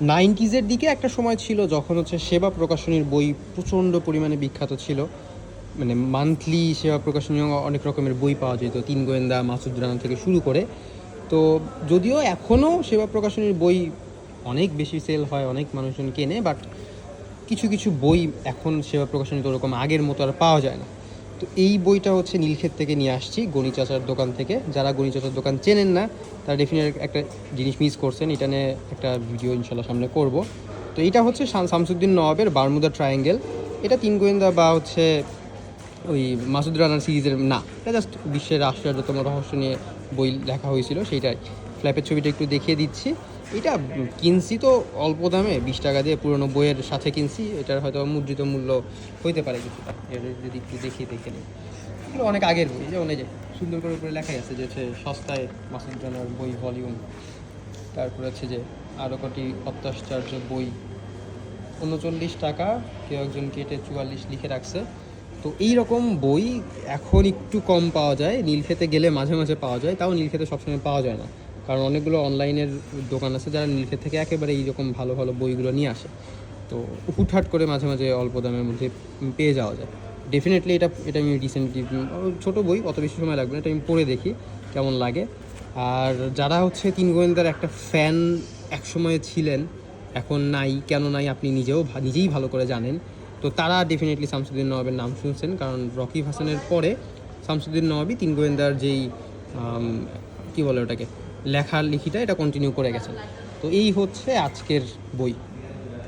নাইনটিজের দিকে একটা সময় ছিল যখন হচ্ছে সেবা প্রকাশনীর বই প্রচণ্ড পরিমাণে বিখ্যাত ছিল। মানে মান্থলি সেবা প্রকাশনী অনেক রকমের বই পাওয়া যেত, তিন গোয়েন্দা, মাসুদ রানা থেকে শুরু করে। তো যদিও এখনও সেবা প্রকাশনীর বই অনেক বেশি সেল হয়, অনেক মানুষজন কেনে বাট কিছু কিছু বই এখন সেবা প্রকাশনী তো ওরকম আগের মতো আর পাওয়া যায় না। তো এই বইটা হচ্ছে নীলক্ষেত থেকে নিয়ে আসছি গণি চাচার দোকান থেকে। যারা গণি চাচার দোকান চেনেন না, তারা ডেফিনেট একটা জিনিস মিস করছেন, এটা নিয়ে একটা ভিডিও ইনশাল্লাহ সামনে করব। তো এটা হচ্ছে শাম- শামসুদ্দিন নওয়াবের বারমুদা ট্রায়াঙ্গেল এটা তিন গোয়েন্দা বা হচ্ছে ওই মাসুদ রানার সিরিজের, না, এটা জাস্ট বিশ্বের আশ্চর্যতম রহস্য নিয়ে বই লেখা হয়েছিল, সেইটাই। ফ্ল্যাপের ছবিটা একটু দেখিয়ে দিচ্ছি। এটা কিনছি তো অল্প দামে, বিশ টাকা দিয়ে পুরোনো বইয়ের সাথে কিনছি, এটার হয়তো মুদ্রিত মূল্য হইতে পারে কিছুটা। এর যদি একটু দেখিয়ে দেখে নিই। এগুলো অনেক আগের বই যেমন এই যে সুন্দর করে উপরে লেখাই আছে যে হচ্ছে সস্তায় মাসুদ রানার বই ভলিউম তারপর হচ্ছে যে আরও কটি অত্যাশ্চর্য বই। উনচল্লিশ টাকা, কেউ একজন কেটে চুয়াল্লিশ লিখে রাখছে। তো এই রকম বই এখন একটু কম পাওয়া যায় নীলক্ষেতে গেলে মাঝে মাঝে পাওয়া যায়, তাও নীলক্ষেতে সবসময় পাওয়া যায় না। কারণ অনেকগুলো অনলাইনের দোকান আছে যারা নীলক্ষেত থেকে একেবারে এইরকম ভালো ভালো বইগুলো নিয়ে আসে। তো হুটহাট করে মাঝে মাঝে অল্প দামের মধ্যে পেয়ে যাওয়া যায়। ডেফিনেটলি এটা এটা আমি রিসেন্টলি ছোটো বই, অত বেশি সময় লাগবে না, এটা আমি পড়ে দেখি কেমন লাগে। আর যারা হচ্ছে তিন গোয়েন্দার একটা ফ্যান একসময়ে ছিলেন, এখন নাই, কেন নাই আপনি নিজেও নিজেই ভালো করে জানেন। তো তারা ডেফিনেটলি শামসুদ্দিন নবাবের নাম শুনছেন, কারণ রকিব হাসানের পরে শামসুদ্দিন নবাবই তিন গোয়েন্দার যেই কী বলে ওটাকে লেখার লিখিটা এটা কন্টিনিউ করে গেছেন তো এই হচ্ছে আজকের বই।